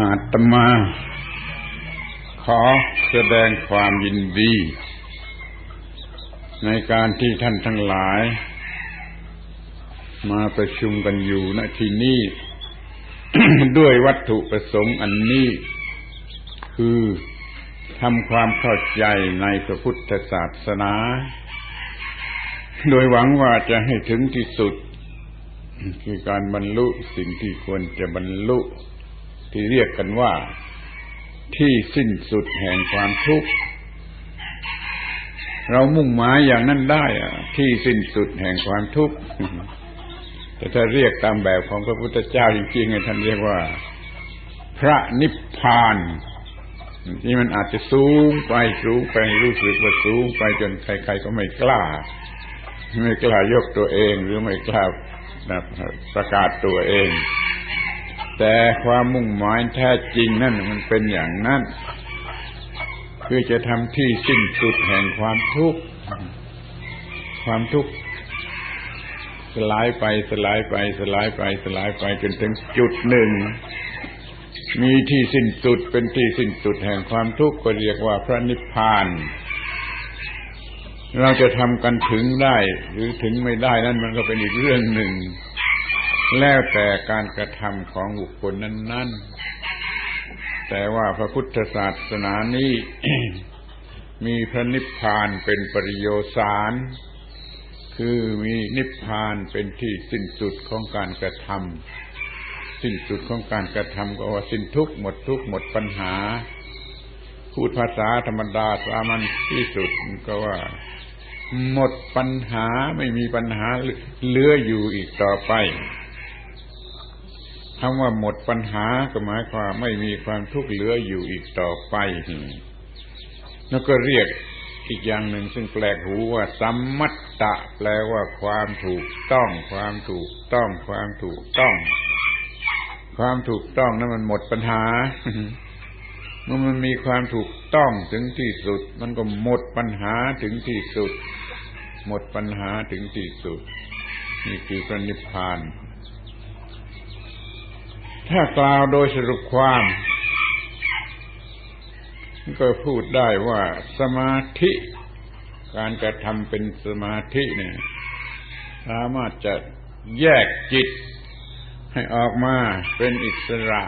อาตมา ขอแสดงความยินดี ในการที่ท่านทั้งหลาย มาประชุมกันอยู่ณที่นี้ด้วยวัตถุประสงค์อันนี้ คือทำความเข้าใจในพระพุทธศาสนา โดยหวังว่าจะให้ถึงที่สุด คือการบรรลุสิ่งที่ควรจะบรรลุ ที่เรียกกันว่าที่สิ้นสุดแห่งความทุกข์เรามุ่งหมายอย่างนั้นได้อะที่สิ้นสุดแห่งความทุกข์แต่ถ้าเรียกตามแบบของพระพุทธเจ้าจริงๆท่านเรียกว่า พระนิพพานนี่มันอาจจะสูงไปสูงไปรู้สึกว่าสูงไปจนใครๆก็ไม่กล้า ไม่กล้ายกตัวเองหรือไม่กล้าประกาศตัวเอง แต่ความมุ่งหมายแท้จริงนั่นมันเป็นอย่างนั้นคือจะทำที่สิ้นสุดแห่งความทุกข์ความทุกข์สลายไปสลายไปสลายไปสลายไปจนถึงจุดหนึ่ง มีที่สิ้นสุดเป็นที่สิ้นสุดแห่งความทุกข์ก็เรียกว่าพระนิพพาน เราจะทำกันถึงได้ หรือถึงไม่ได้นั่นมันก็เป็นอีกเรื่องหนึ่ง แล้วแต่การกระทำของบุคคลนั้น ๆ แต่ว่าพระพุทธศาสนานี้มีพระนิพพานเป็นปริโยสาร คือมีนิพพานเป็นที่สิ้นสุดของการกระทำสิ้นสุดของการกระทำก็ว่าสิ้นทุกข์หมดทุกข์หมดปัญหา พูดภาษาธรรมดาสามัญที่สุดก็ว่าหมดปัญหาไม่มีปัญหาเหลืออยู่อีกต่อไป คำว่าหมดปัญหาก็หมายความไม่มีความทุกข์เหลืออยู่อีกต่อไป แล้วก็เรียกอีกอย่างหนึ่งซึ่งแปลกหูว่าสัมมัตตะ แปลว่าความถูกต้อง ความถูกต้อง ความถูกต้อง ความถูกต้องนั้นมันหมดปัญหาเมื่อมันมีความถูกต้องถึงที่สุด มันก็หมดปัญหาถึงที่สุด หมดปัญหาถึงที่สุด นี่คือพระนิพพาน ถ้ากล่าวโดยสรุปความ ก็พูดได้ว่าสมาธิ การกระทำเป็นสมาธิเนี่ยสามารถจะแยกจิตให้ออกมาเป็นอิสระ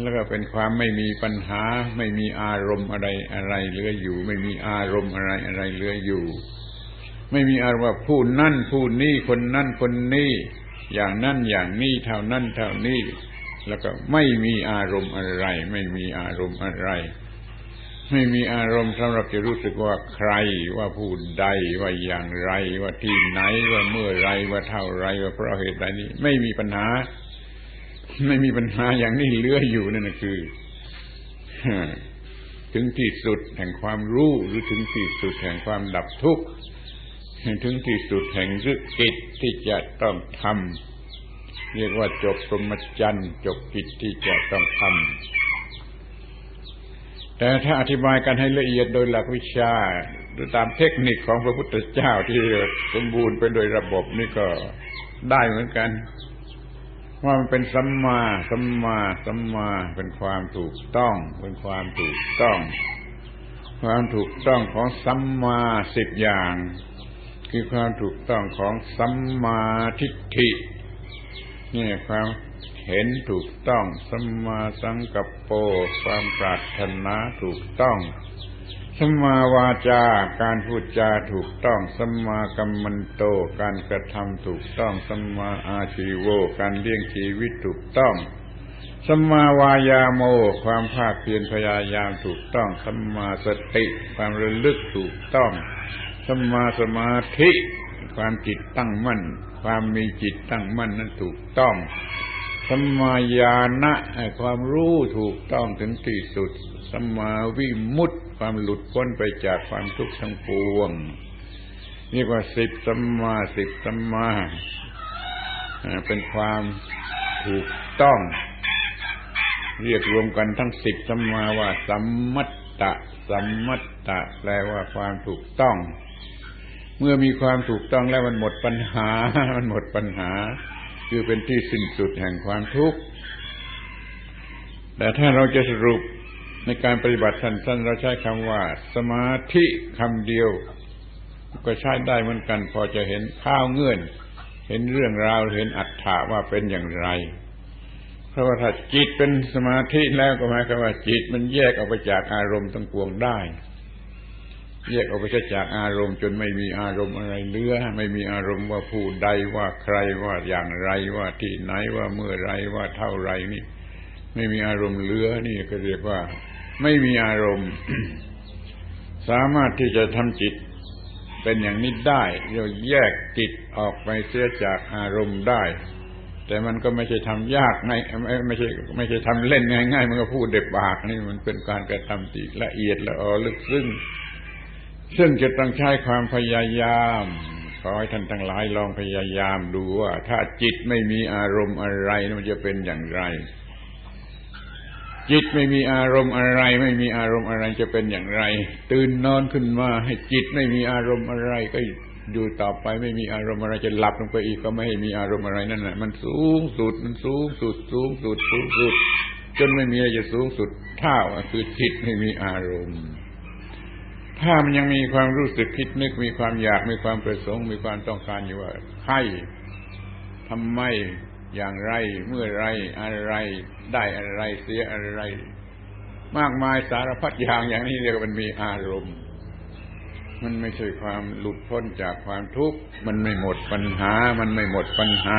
แล้วก็เป็นความไม่มีปัญหา ไม่มีอารมณ์อะไรอะไรเหลืออยู่ ไม่มีอารมณ์อะไรอะไรเหลืออยู่ ไม่มีอารมณ์ว่าผู้นั่นผู้นี้คนนั่นคนนี้ อย่างนั่นอย่างนี้เท่านั้นเท่านี้ แล้วก็ไม่มีอารมณ์อะไร ไม่มีอารมณ์อะไร ไม่มีอารมณ์สำหรับจะรู้สึกว่าใครว่าผู้ใดว่าอย่างไร ว่าที่ไหนว่าเมื่อไรว่าเท่าไรว่าเพราะเหตุใดนี้ ไม่มีปัญหา ไม่มีปัญหาอย่างนี้เลื้ออยู่นั่นคือถึงที่สุดแห่งความรู้หรือถึงที่สุดแห่งความดับทุกข์ ถึงที่สุดแห่งฤกกิจที่จะต้องทำเรียกว่าจบปรมจันจบกิจที่จะต้องทำแต่ถ้าอธิบายกันให้ละเอียดโดยหลักวิชาหรือตามเทคนิคของพระพุทธเจ้าที่สมบูรณ์ไปโดยระบบนี่ก็ได้เหมือนกัน ว่ามันเป็นสัมมาสัมมาสัมมาเป็นความถูกต้อง เป็นความถูกต้อง ความถูกต้องของสัมมาสิบอย่าง คือความถูกต้องของสัมมาทิฏฐินี่ความเห็นถูกต้องสัมมาสังกัปโปความปรารถนาถูกต้องสัมมาวาจาการพูดจาถูกต้องสัมมากัมมันโตการกระทำถูกต้องสัมมาอาชีโวการเลี้ยงชีวิตถูกต้องสัมมาวายาโม ความภาคเพียรพยายามถูกต้องสัมมาสติความระลึกถูกต้อง สมมาสมาธิความจิตตั้งมั่น ความมีจิตตั้งมั่นนั้นถูกต้องสมมาญาณะความรู้ถูกต้องถึงที่สุดสมมาวิมุตติความหลุดพ้นไปจากความทุกข์ทั้งปวงเรียกว่าสิบสัมมาสิบสัมมาเป็นความถูกต้อง เรียกรวมกันทั้งสิบสัมมาว่าสัมมัตตะสัมมัตตะแปลว่าความถูกต้อง เมื่อมีความถูกต้องแล้วมันหมดปัญหา มันหมดปัญหา คือเป็นที่สิ้นสุดแห่งความทุกข์ แต่ถ้าเราจะสรุปในการปฏิบัติสั้นๆเราใช้คำว่า สมาธิคำเดียว ก็ใช้ได้เหมือนกัน พอจะเห็นข้าวเงื่อน เห็นเรื่องราวเห็นอัตถะว่าเป็นอย่างไร เพราะว่าถ้าจิตเป็นสมาธิแล้วก็หมายความว่าจิตมันแยกออกไปจากอารมณ์ทั้งปวงได้ แยกออกไปจากอารมณ์ จนไม่มีอารมณ์อะไรเหลือไม่มีอารมณ์ว่าผู้ใดว่าใครว่าอย่างไรว่าที่ไหนว่าเมื่อไรว่าเท่าไรนี่ ไม่มีอารมณ์เหลือนี่ก็เรียกว่า ไม่มีอารมณ์ สามารถที่จะทำจิต เป็นอย่างนี้ได้เราแยกจิตออกไปเสียจากอารมณ์ได้ แต่มันก็ไม่ใช่ทำยากง่ายไม่ไม่ใช่ไม่ใช่ทำเล่นง่ายๆมันก็พูดเด็บปากนี่มันเป็นการกระทำที่ละเอียดละออลึกซึ้ง ซึ่งจะต้องใช้ความพยายาม ขอให้ท่านทั้งหลายลองพยายามดูว่า ถ้าจิตไม่มีอารมณ์อะไรมันจะเป็นอย่างไร จิตไม่มีอารมณ์อะไร ไม่มีอารมณ์อะไรจะเป็นอย่างไร ตื่นนอนขึ้นมาให้จิตไม่มีอารมณ์อะไรก็อยู่ต่อไปไม่มีอารมณ์อะไรจะหลับลงไปอีกก็ไม่ให้มีอารมณ์อะไรนั่นแหละมันสูงสุดมันสูงสุดสูงสุดสูงสุด จนไม่มีอะไรจะสูงสุดเท่าคือจิตไม่มีอารมณ์ ถ้ามันยังมีความรู้สึกคิดนึกมีความอยากมีความประสงค์ มีความต้องการอยู่ว่าใครทำไมอย่างไร เมื่อไรอะไร ได้อะไรเสียอะไร มากมายสารพัดอย่างอย่างนี้เรียกว่ามันมีอารมณ์ มันไม่ใช่ความหลุดพ้นจากความทุกข์มันไม่หมดปัญหา มันไม่หมดปัญหา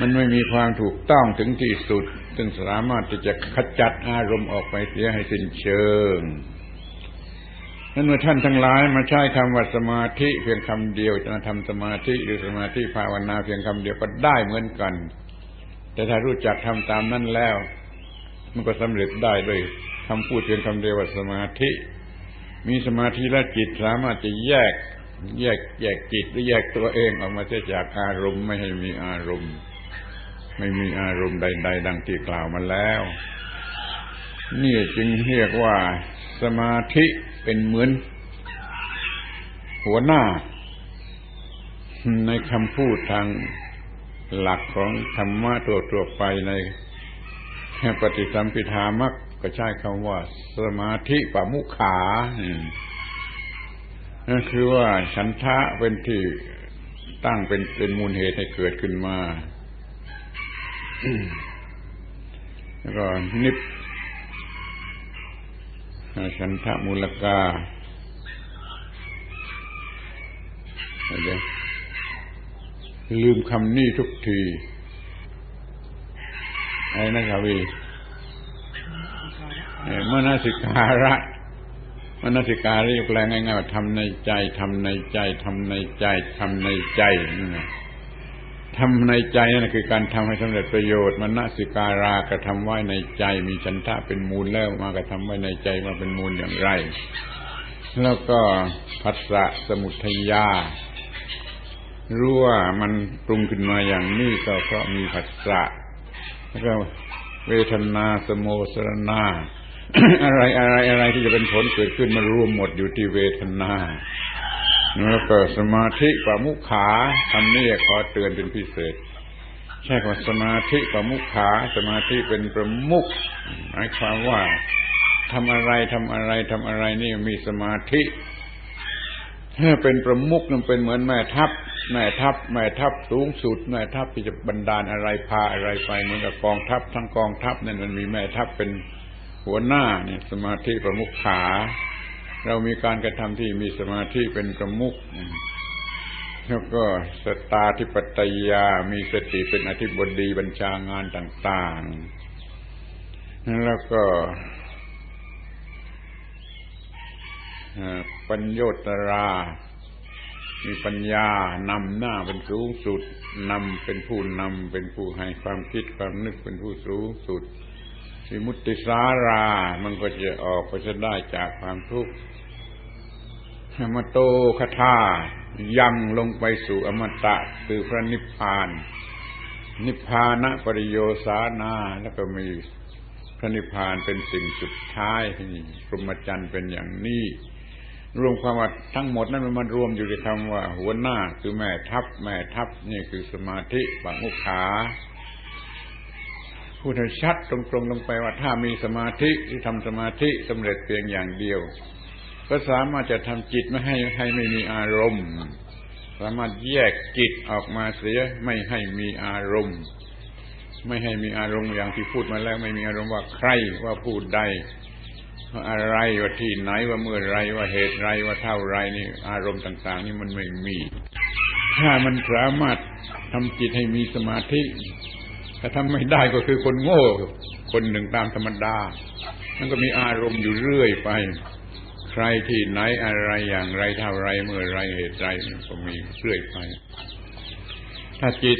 มันไม่มีความถูกต้องถึงที่สุด ซึ่งสามารถที่จะขจัดอารมณ์ออกไปเสียให้สิ้นเชิง นั้นเมื่อท่านทั้งหลายมาใช้คำว่าสมาธิเพียงคำเดียวจะทำสมาธิหรือสมาธิภาวนาเพียงคำเดียวก็ได้เหมือนกัน แต่ถ้ารู้จักทำตามนั้นแล้ว มันก็สำเร็จได้ด้วยคำพูดเพียงคำเดียวว่าสมาธิ มีสมาธิและจิตสามารถจะแยก แยกแยกจิตหรือแยกตัวเองออกมาจากอารมณ์ไม่ให้มีอารมณ์ ไม่มีอารมณ์ใด ๆ ดังที่กล่าวมาแล้ว นี่จึงเรียกว่าสมาธิ เป็นเหมือน หัวหน้า ในคำพูดทางหลักของธรรมะตัวตัวไปในปฏิสัมพิธามักก็ใช้คำว่า สมาธิปมุขานั่นคือว่าฉันทะเป็นที่ตั้งเป็นเป็นมูลเหตุให้เกิดขึ้นมา แล้วก็นิพ ฉันทะมูลกาลืมคำนี้ทุกทีไอ้นะครับวีมนสิการะมนสิการะยกแรงง่ายๆว่าทำในใจทำในใจทำในใจทำในใจนี่นะ ทำในใจนั่นคือการทำให้สำเร็จประโยชน์มนสิการากระทำไว้ในใจมีฉันทะเป็นมูลแล้วมากระทำไว้ในใจมาเป็นมูลอย่างไร แล้วก็พัสสะสมุทยารู้ว่ามันปรุงขึ้นมาอย่างนี้ก็เพราะมีผัสสะแล้วก็เวทนาสโมสรณาอะไรอะไรอะไรที่จะเป็นผลเกิดขึ้นมารวมหมดอยู่ที่เวทนา แล้วก็สมาธิปมุขาทำนี่ขอเตือนเป็นพิเศษ ใช่ว่าสมาธิปมุขา สมาธิเป็นประมุขหมายความว่าทำอะไรทำอะไรทำอะไรนี่มีสมาธิถ้าเป็นประมุขนั่นเป็นเหมือนแม่ทัพแม่ทัพแม่ทัพสูงสุดแม่ทัพที่จะบันดาลอะไรพาอะไรไปเหมือนกับกองทัพทั้งกองทัพนั่นมันมีแม่ทัพเป็นหัวหน้าเนี่ยสมาธิประมุขขา เรามีการกระทำที่มีสมาธิเป็นประมุขแล้วก็สตาธิปตยา มีสติเป็นอธิบดีบัญชางานต่าง ๆ แล้วก็ปัญโยตรา มีปัญญานำหน้าเป็นสูงสุดนำเป็นผู้นำเป็นผู้ให้ความคิดความนึกเป็นผู้สูงสุด วิมุติสารา มันก็จะออกไปจะได้จากความทุกข์มโตคาถายังลงไปสู่อมตะคือพระนิพพาน นิพพานะปริโยสานาแล้วก็มีพระนิพพานเป็นสิ่งสุดท้ายพรหมจรรย์เป็นอย่างนี้รวมความว่าทั้งหมดนั้นมันรวมอยู่ในคำว่า หัวหน้าคือแม่ทัพ แม่ทัพนี่คือสมาธิปังมุขา พูดให้ชัดตรงๆลงไปว่าถ้ามีสมาธิที่ทำสมาธิสำเร็จเพียงอย่างเดียว ก็สามารถจะทำจิตไม่ให้ให้ไม่มีอารมณ์ สามารถแยกจิตออกมาเสียไม่ให้มีอารมณ์ ไม่ให้มีอารมณ์อย่างที่พูดมาแล้ว ไม่มีอารมณ์ว่าใครว่าพูดใดว่าอะไรว่าที่ไหนว่าเมื่อไรว่าเหตุไรว่าเท่าไรนี่ อารมณ์ต่าง ๆ นี่มันไม่มี ถ้ามันสามารถทำจิตให้มีสมาธิ ถ้าทำไม่ได้ก็คือคนโง่ คนหนึ่งตามธรรมดามันก็มีอารมณ์อยู่เรื่อยไป ใครที่ไหนอะไรอย่างไรเท่าไรเมื่อไรเหตุไรก็มีเรื่อยไป ถ้าจิต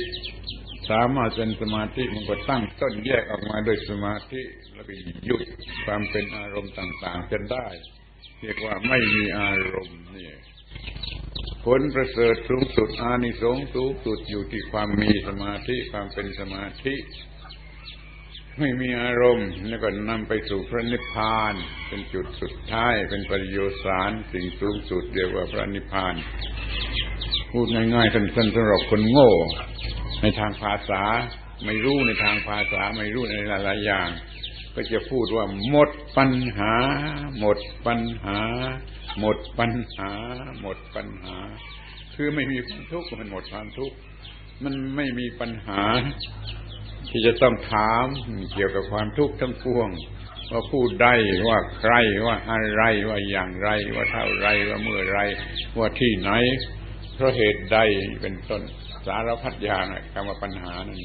สามารถเป็นสมาธิมันก็ตั้งต้นแยกออกมาโดยสมาธิแล้วก็หยุดความเป็นอารมณ์ต่างๆจนได้ เรียกว่าไม่มีอารมณ์นี่ ผลประเสริฐสูงสุดอานิสงส์สูงสุดอยู่ที่ความมีสมาธิความเป็นสมาธิ ไม่มีอารมณ์แล้วก็นำไปสู่พระนิพพาน เป็นจุดสุดท้ายเป็นปริโยสารสิ่งสูงสุดเรียกว่าพระนิพพาน พูดง่ายๆสั้นๆสำหรับคนโง่ ในทางภาษาไม่รู้ในทางภาษาไม่รู้ในหลายๆอย่าง ก็จะพูดว่า หมดปัญหา หมดปัญหา หมดปัญหา หมดปัญหา คือไม่มีความทุกข์มันหมดความทุกข์มันไม่มีปัญหา ที่จะต้องถามเกี่ยวกับความทุกข์ทั้งปวง ว่าผู้ใดว่าใครว่าอะไรว่าอย่างไร ว่าเท่าไรว่าเมื่อไร ว่าที่ไหนเพราะเหตุใดเป็นต้นสารพัดอย่างคำว่าปัญหานั่น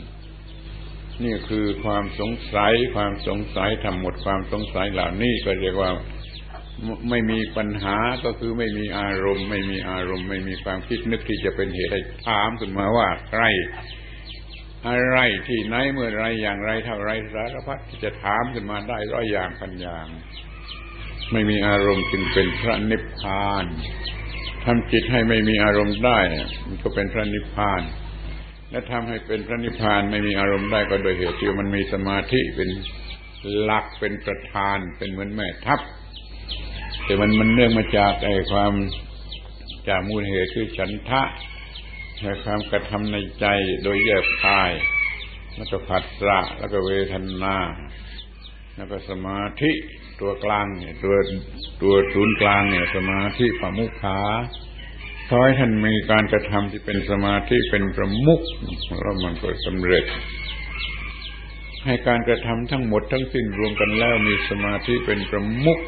นี่คือความสงสัย ความสงสัยทำหมดความสงสัยเหล่านี้ก็เรียกว่าไม่มีปัญหาก็คือไม่มีอารมณ์ ไม่มีอารมณ์ ไม่มีความคิดนึกที่จะเป็นเหตุให้ถามขึ้นมาว่าใครอะไรที่ไหนเมื่อไรอย่างไรเท่าไรสารพัดที่จะถามขึ้นมาได้ร้อยอย่างพันอย่าง ไม่มีอารมณ์จึงเป็นพระนิพพานทำจิตให้ไม่มีอารมณ์ได้มันก็เป็นพระนิพพาน และทำให้เป็นพระนิพพานไม่มีอารมณ์ได้ก็โดยเหตุที่มันมีสมาธิเป็นหลักเป็นประธานเป็นเหมือนแม่ทัพแต่มันมันเนื่องมาจากไอ้ความจากมูลเหตุคือฉันทะแห่ความกระทำในใจโดยแยบคายแล้วก็ผัสสะแล้วก็เวทนา แล้วก็สมาธิตัวกลางเนี่ยตัวตัวศูนย์กลางเนี่ย สมาธิปมุขา ทอยท่านมีการกระทำที่เป็นสมาธิเป็นประมุขแล้วมันก็สำเร็จ ให้การกระทำทั้งหมดทั้งสิ้นรวมกันแล้วมีสมาธิเป็นประมุข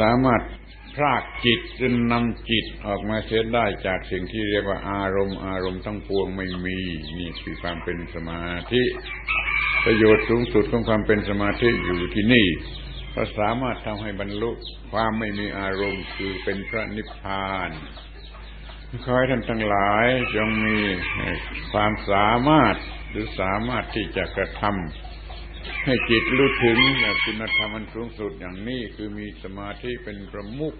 สามารถพรากจิตจนนำจิตออกมาเสียได้จากสิ่งที่เรียกว่าอารมณ์อารมณ์ทั้งปวงไม่มี นี่คือความเป็นสมาธิ ประโยชน์สูงสุดของความเป็นสมาธิอยู่ที่นี่ ก็สามารถทำให้บรรลุความไม่มีอารมณ์คือเป็นพระนิพพานขอให้ท่านทั้งหลายจงมีความสามารถหรือสามารถที่จะกระทำให้จิตรู้ถึงคุณธรรมอันสูงสุดอย่างนี้คือมีสมาธิเป็นประมุข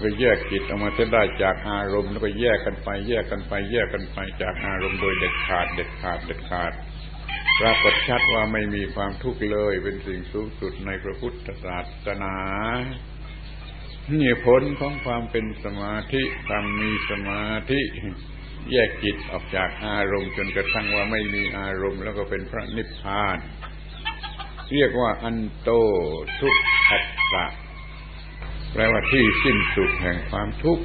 ก็แยกจิตออกมาจะได้จากอารมณ์แล้วก็แยกกันไป แยกกันไป แยกกันไปจากอารมณ์โดยเด็ดขาดเด็ดขาดเด็ดขาด ปรากฏชัดว่าไม่มีความทุกข์เลย เป็นสิ่งสูงสุดในพระพุทธศาสนานี่ผลของความเป็นสมาธิความมีสมาธิแยกจิตออกจากอารมณ์จนกระทั่งว่าไม่มีอารมณ์ แล้วก็เป็นพระนิพพาน เรียกว่าอันโตทุกขัสสะแปลว่าที่สิ้นสุดแห่งความทุกข์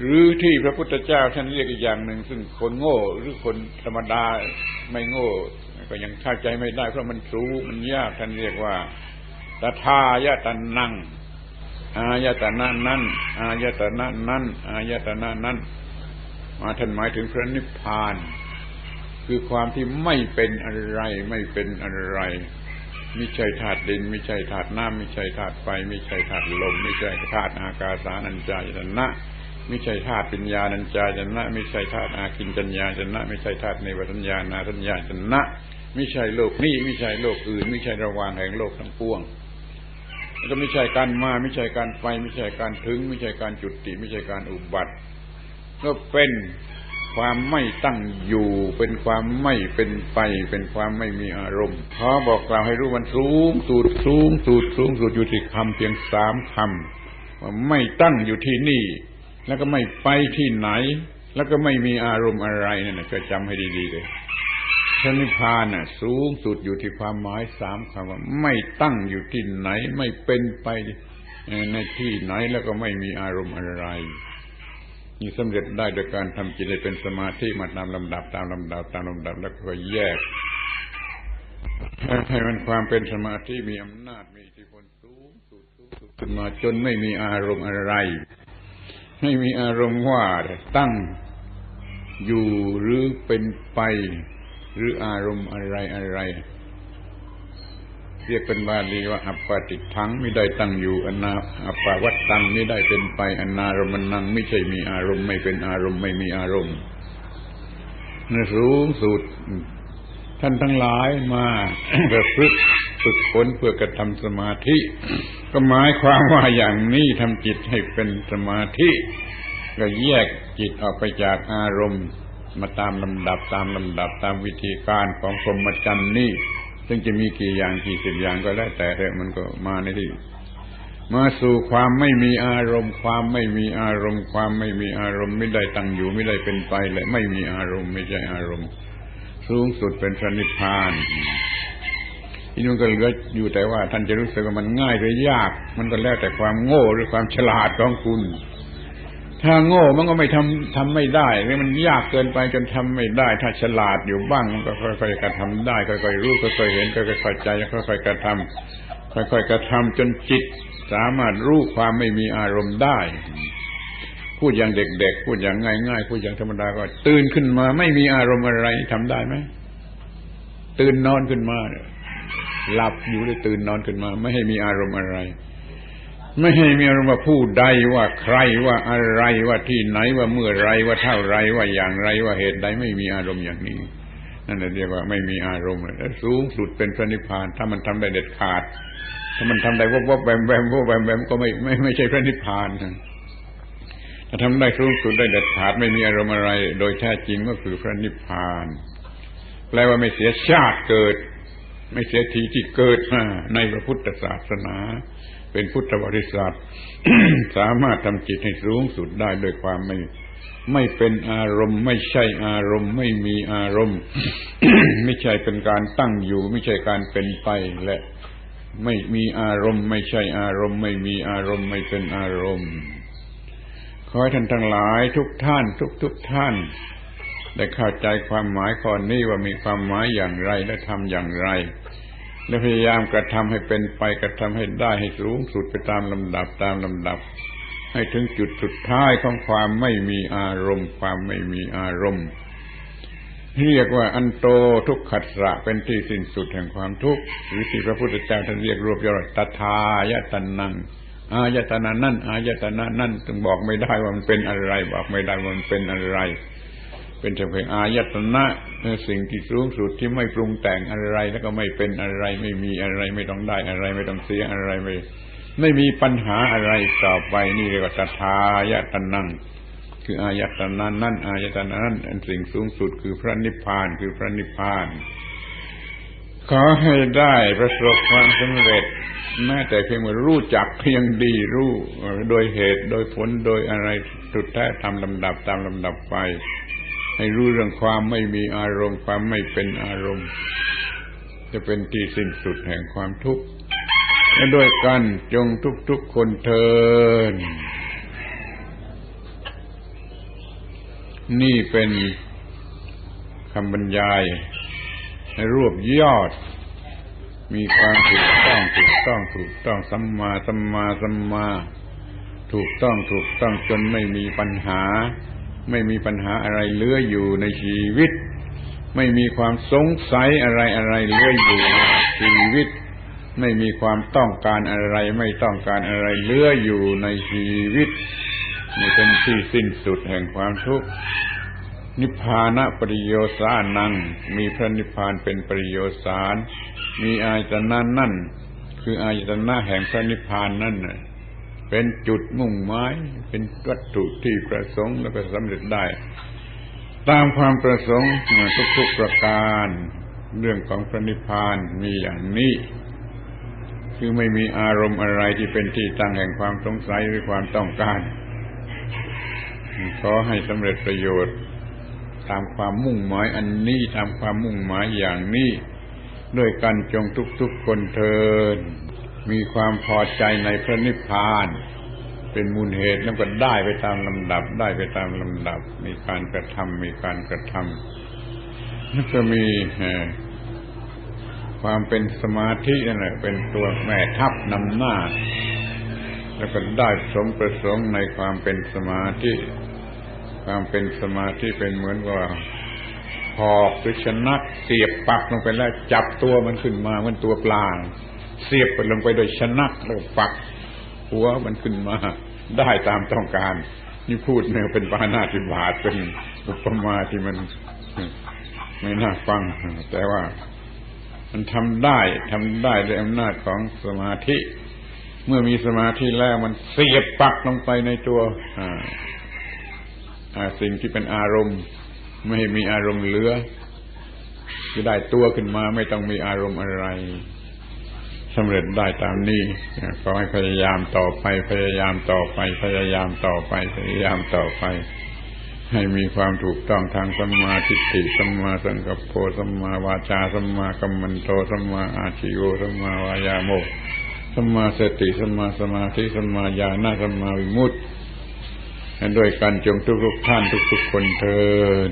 หรือที่พระพุทธเจ้าท่านเรียกอีกอย่างหนึ่ง ซึ่งคนโง่หรือคนธรรมดาไม่โง่ ก็ยังเข้าใจไม่ได้เพราะมันสูมันยากท่านเรียกว่าตถายตันนังอายตนะนั้นอายตนะนั้นอายตนะนั้นมาท่านหมายถึงพระนิพพาน คือความที่ไม่เป็นอะไรไม่เป็นอะไรม่ใช่ธาตุดินม่ใช่ธาตุน้ำม่ใช่ธาตุไฟม่ใช่ธาตุลมม่ใช่ธาตุอากาสานัญจายตนะ ไม่ใช่ธาตุปัญญานัญจายตนะไม่ใช่ธาตุอากินจัญญาจนะไม่ใช่ธาตุในวัฏัญญานาทัญญาจนะไม่ใช่โลกนี้ไม่ใช่โลกอื่นไม่ใช่ระวางแห่งโลกทั้งปวงก็ไม่ใช่การมาไม่ใช่การไป ไม่ใช่การถึง ไม่ใช่การจุติ ไม่ใช่การอุบัติ ก็เป็นความไม่ตั้งอยู่ เป็นความไม่เป็นไป เป็นความไม่มีอารมณ์ขอบอกกล่าวให้รู้มันสูงสุดสูงสุดสูงสุดอยู่ที่คำเพียงสามคำว่าไม่ตั้งอยู่ที่นี่ แล้วก็ไม่ไปที่ไหน แล้วก็ไม่มีอารมณ์อะไรนั่นก็จำให้ดีๆเลยพระนิพพานน่ะ สูงสุดอยู่ที่ความหมายสามคำว่า ไม่ตั้งอยู่ที่ไหน ไม่เป็นไปในที่ไหนแล้วก็ไม่มีอารมณ์อะไรนี่สำเร็จได้โดยการทำจิตให้เป็นสมาธิมาตามลำดับตามลำดับตามลำดับแล้วก็แยกให้มันความเป็นสมาธิมีอำนาจมีอิทธิพลสูงสุดสูงสุดขึ้นมาจนไม่มีอารมณ์อะไร ไม่มีอารมณ์ว่าตั้งอยู่หรือเป็นไป หรืออารมณ์อะไรอะไร เรียกเป็นบาลีว่าอัปปติทังไม่ได้ตั้งอยู่อนาอัปปวัตตังไม่ได้เป็นไปอนารมนังไม่ใช่มีอารมณ์ไม่เป็นอารมณ์ไม่มีอารมณ์นสูงสุดท่านทั้งหลายมาประพฤติ ฝึกฝนเพื่อกระทำสมาธิ ก็หมายความว่าอย่างนี้ทำจิตให้เป็นสมาธิ ก็แยกจิตออกไปจากอารมณ์ มาตามลำดับตามลำดับตามวิธีการของพรหมจรรย์นี่ซึ่งจะมีกี่อย่างกี่สิบอย่างก็แล้วแต่เถอะมันก็มาในที่มาสู่ความไม่มีอารมณ์ ความไม่มีอารมณ์ ความไม่มีอารมณ์ไม่ได้ตั้งอยู่ไม่ได้เป็นไปและไม่มีอารมณ์ไม่ใช่อารมณ์ สูงสุดเป็นพระนิพพาน ที่นู้นก็เหลืออยู่แต่ว่า ท่านจะรู้สึกว่ามันง่ายหรือยาก มันก็แล้วแต่ความโง่หรือความฉลาดของคุณ ถ้าโง่มันก็ไม่ทำทำไม่ได้หรือมันยากเกินไปจนทำไม่ได้ ถ้าฉลาดอยู่บ้างมันก็ค่อยๆกระทำได้ค่อยๆรู้ค่อยๆเห็นค่อยๆเข้าใจค่อยๆกระทำค่อยๆกระทำจนจิต สามารถรู้ความไม่มีอารมณ์ได้พูดอย่างเด็กๆ พูดอย่างง่ายๆ พูดอย่างธรรมดาก็ตื่นขึ้นมา ไม่มีอารมณ์อะไรทำได้ไหมตื่นนอนขึ้นมา หลับอยู่หรือตื่นนอนขึ้นมา ไม่ให้มีอารมณ์อะไร ไม่ให้มีอารมณ์ว่าผู้ใดว่าใครว่าอะไรว่าที่ไหนว่าเมื่อไรว่าเท่าไรว่าอย่างไรว่าเหตุใดไม่มีอารมณ์อย่างนี้นั่นเรียกว่าไม่มีอารมณ์แล้วสูงสุดเป็นพระนิพพาน ถ้ามันทำได้เด็ดขาด ถ้ามันทำได้วบวบแวมแวมวบแวมแวมก็ไม่ไม่ไม่ใช่พระนิพพานถ้าทำได้สูงสุดได้เด็ดขาดไม่มีอารมณ์อะไร โดยแท้จริงก็คือพระนิพพานแปลว่าไม่เสียชาติเกิด ไม่เสียทีที่เกิดมาในพระพุทธศาสนา เป็นพุทธบริษัทสามารถทำจิตให้สูงสุดได้โดยความไม่ไม่เป็นอารมณ์ ไม่ใช่อารมณ์ ไม่มีอารมณ์ ไม่ใช่เป็นการตั้งอยู่ ไม่ใช่การเป็นไปและไม่มีอารมณ์ ไม่ใช่อารมณ์ ไม่มีอารมณ์ ไม่เป็นอารมณ์ขอให้ท่านทั้งหลายทุกท่านทุกทุกท่าน ได้เข้าใจความหมายข้อนี้ว่ามีความหมายอย่างไรและทำอย่างไร และพยายามกระทำให้เป็นไปกระทำให้ได้ให้สูงสุดไปตามลำดับตามลำดับ ให้ถึงจุดสุดท้ายของความไม่มีอารมณ์ ความไม่มีอารมณ์ เรียกว่าอันโตทุกขัสสะเป็นที่สิ้นสุดแห่งความทุกข์หรือที่พระพุทธเจ้าท่านเรียกรวบยอดตถายตนังอายตนะนั่นอายตนะนั่นจึงบอกไม่ได้ว่ามันเป็นอะไร บอกไม่ได้ว่ามันเป็นอะไร เป็นแต่เพียงอายตนะสิ่งที่สูงสุดที่ไม่ปรุงแต่งอะไร แล้วก็ไม่เป็นอะไร ไม่มีอะไรไม่ต้องได้อะไร ไม่ต้องเสียอะไรไม่ไม่มีปัญหาอะไรต่อไปนี่เรียกว่าตถายตนังคืออายตนะนั่นอายตนะนั่นอันสิ่งสูงสุดคือพระนิพพานคือพระนิพพาน ขอให้ได้ประสบความสำเร็จแม้แต่เพียงว่ารู้จักเพียงดีรู้โดยเหตุโดยผลโดยอะไรสุดแท้ทำลำดับตามลำดับไป ให้รู้เรื่องความไม่มีอารมณ์ ความไม่เป็นอารมณ์ จะเป็นที่สิ้นสุดแห่งความทุกข์และด้วยกันจงทุกๆคนเทินนี่เป็นคำบรรยายรวบยอด มีความถูกต้องถูกต้องถูกต้องสัมมาสัมมาสัมมา ถูกต้องถูกต้องจนไม่มีปัญหา ไม่มีปัญหาอะไรเลื้ออยู่ในชีวิต ไม่มีความสงสัยอะไรอะไรเลื้ออยู่ในชีวิต ไม่มีความต้องการอะไร ไม่ต้องการอะไรเลื้ออยู่ในชีวิตนี่เป็นที่สิ้นสุดแห่งความทุกข์นิพพานะปริโยสานัง มีพระนิพพานเป็นปริโยสาร มีอายตนะนั่น คืออายตนะแห่งพระนิพพานนั่น เป็นจุดมุ่งหมายเป็นวัตถุที่ประสงค์แล้วก็สำเร็จได้ ตามความประสงค์ทุกๆประการ เรื่องของพระนิพพานมีอย่างนี้คือไม่มีอารมณ์อะไรที่เป็นที่ตั้งแห่งความสงสัยหรือความต้องการ ขอให้สำเร็จประโยชน์ ตามความมุ่งหมายอันนี้ตามความมุ่งหมายอย่างนี้ ด้วยกันจงทุกๆคนเทิน มีความพอใจในพระนิพพาน เป็นมูลเหตุแล้วก็ได้ไปตามลำดับ ได้ไปตามลำดับ มีการกระทำมีการกระทำแล้วก็มีความเป็นสมาธินั่นแหละเป็นตัวแม่ทัพนำหน้า แล้วก็ได้สมประสงค์ในความเป็นสมาธิ ความเป็นสมาธิเป็นเหมือนว่าหอกหรือชนักเสียบปักลงไปแล้ว จับตัวมันขึ้นมาเหมือนตัวปลา เสียบไปลงไปโดยชนักแล้วปัก หัวมันขึ้นมาได้ตามต้องการ นี่พูดเนี่ยเป็นปานาติบาตเป็นอุปมาที่มันไม่น่าฟัง แต่ว่ามันทำได้ทำได้ด้วยอำนาจของสมาธิ เมื่อมีสมาธิแล้วมันเสียบปักลงไปในตัวสิ่งที่เป็นอารมณ์ ไม่ให้มีอารมณ์เหลือจะได้ตัวขึ้นมาไม่ต้องมีอารมณ์อะไร สำเร็จได้ตามนี้ขอให้พยายามต่อไป พยายามต่อไป พยายามต่อไป พยายามต่อไป ให้มีความถูกต้องทางสัมมาทิฏฐิสัมมาสังกัปโปสัมมาวาจาสัมมากัมมันโตสัมมาอาชิโยสัมมาวายาโมสัมมาสติสัมมาสมาธิสัมมาญาณสัมมาวิมุตติด้วยกันจงทุกทุกท่านทุกทุกคนเทิน